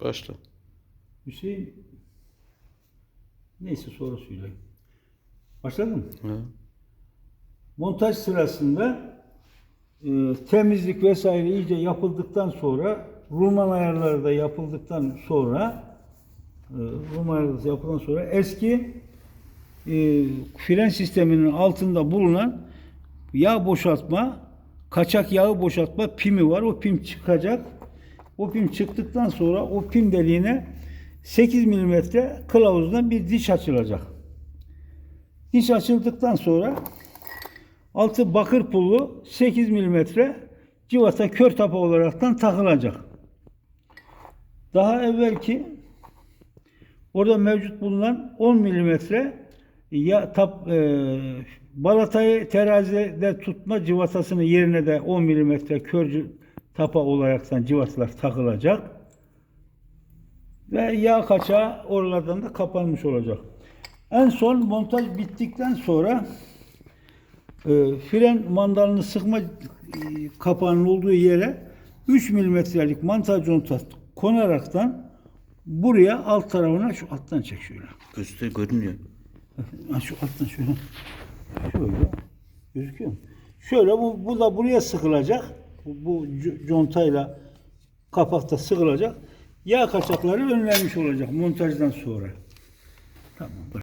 Başla. Hüseyin neyse sonra söyleyeyim. Başladın mı? Montaj sırasında e, temizlik vesaire iyice yapıldıktan sonra rulman ayarları da yapıldıktan sonra e, rulman ayarları da yapıldıktan sonra eski e, fren sisteminin altında bulunan yağ boşaltma kaçak yağı boşaltma pimi var. O pim çıkacak. O pim çıktıktan sonra o pim deliğine 8 milimetre kılavuzdan bir diş açılacak. Diş açıldıktan sonra altı bakır pullu 8 milimetre civata kör tapa olaraktan takılacak. Daha evvelki orada mevcut bulunan 10 milimetre ya tap e, balatayı terazide tutma civatasının yerine de 10 milimetre kör tapa olaraktan civatalar takılacak. Ve yağ kaçağı oralardan da kapanmış olacak. En son montaj bittikten sonra e, fren mandalını sıkma e, kapağının olduğu yere 3 milimetrelik mantar conta konaraktan buraya alt tarafına şu alttan çek şöyle. Göster görünüyor. Ha, şu alttan şöyle. Şöyle. Gözüküyor mu? Şöyle bu, bu da buraya sıkılacak. Bu, contayla kapakta sıkılacak. Yağ kaçakları önlenmiş olacak montajdan sonra. Tamam.